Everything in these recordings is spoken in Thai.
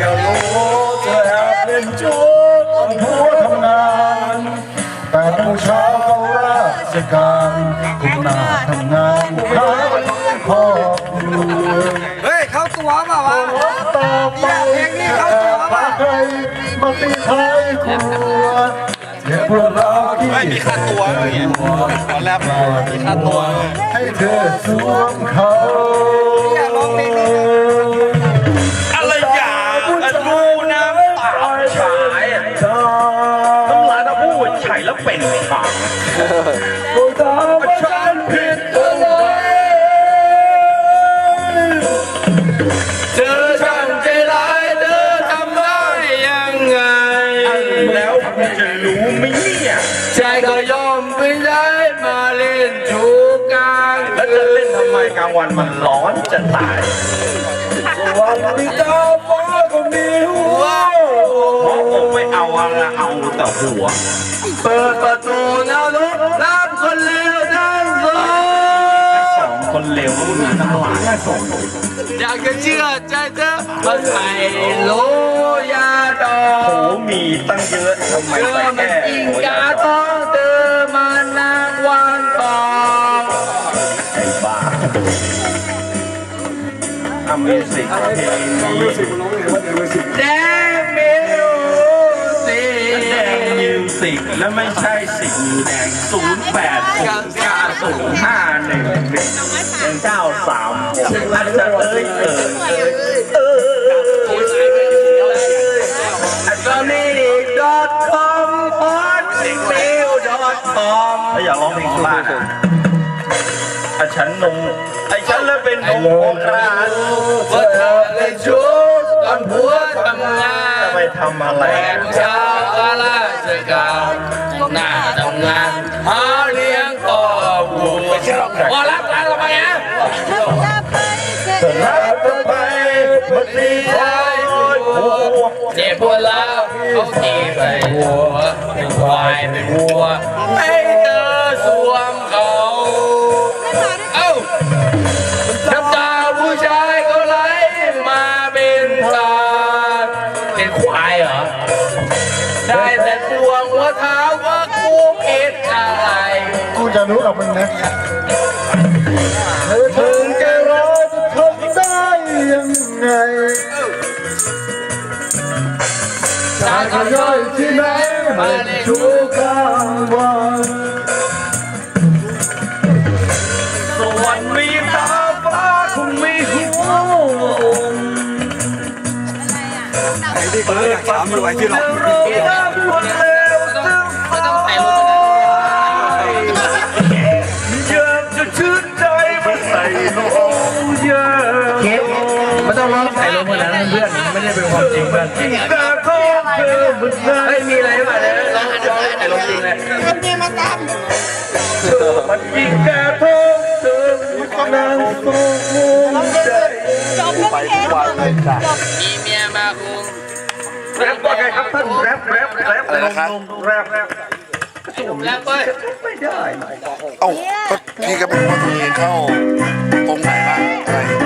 จะรู้เธอแอบเล่นจูบตอนผัวทำงานแปดโมงเช้าเข้าราชการคุณนาทำงานหาวันพ่อเมืองเฮ้ย เข้าตัวเปล่าวะต่อไปแค่พาใครมาตีท้ายครัวเดี๋ยวพวกเราที่ไม่มีค่าตัวด้วยไงตอนแรกมีค่าตัวด้วยให้เธอสวมเขา ปากตัวตาฉันผิดตรงไหนเธอช่างใจร้ายเธอทำได้ยังไง แล้วคุณจะรู้ไหมเนี่ยใจก็ยอมไปได้มาเล่นชูกลางแล้วจะเล่นทำไมกลางวันมันร้อนจะตายวันที่ ไม่เอาอะเอาแต่หัว เปิดประตูนรกรับคนเลวทั้งสองสองคนเลวมีทั้งหลายสองอยากจะเชื่อใจเธอมาใส่โลยาดอโอ้งมีตั้งเยอะทำไมเชื่อใส่มันแค่จริงกาต้องเธอมานางวางกองไอ้บ้าทำมิวสิกเพลงนี้ สิกและไม่ใช่สิงแดงศูนย์แปดศูนย์เก้าศูนย์ห้าหนึ่งหนึ่งเก้าสามหกอาจจะเอ้ยเอ่ยเอ่ยเอ่ยก็มีดอทคอมพอดมิวดอทคอมถ้าอยากร้องเพลงโคราชอะอะฉันนงไอ้ฉันแล้วเป็นนงโคราชว่าเธอเลยชุดตอนผัวทำงานจะไปทำอะไรแฟนชา วอาราชการหน้าทำงานหาเลี้ยงครอบครัวว่ารับการทำไปนะรักเธอไปมันตีท้ายครัวเจ็บปวดแล้วเขาตีใส่หัวควายไป็นวั จะรู้กับมึงนะเธอถึงใจร้ายจะทำได้ยังไงชายก็ย่อยที่ไหนไม่ชูกลางวันสวรรค์มีตาฟ้าคงมีหัวเปิดฟ้ามือไว้ที่เรา ชื่นใจมาใส่ลงเยอะเคสไม่ต้องร้องใส่ลงมานะเพื่อนไม่ได้เป็นความจริงเพื่อนกาของเธอมันไงเฮ้ยมีอะไรบ้างเนี่ยร้องร้องใส่ลงจริงเลยมันยิ่งกาทองเธอมันนางทรงภูมิใจจบแล้วพี่เองจบมีเมียมาคุมแรปว่าไงครับท่านแรปแรปแรปอะไรนะครับแรปแรปแล้วเว้ยไม่ได้เอ้า ก็พี่ก็เป็นว่าตัวเองเข้าตรงไหนบ้างอะไร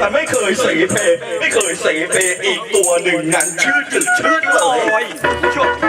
ต่ไม่เคยสีเพ ไม่เคยสีเพอีกตัวหนึ่งนั้นชื่อจืดชื่อเลย โอยบ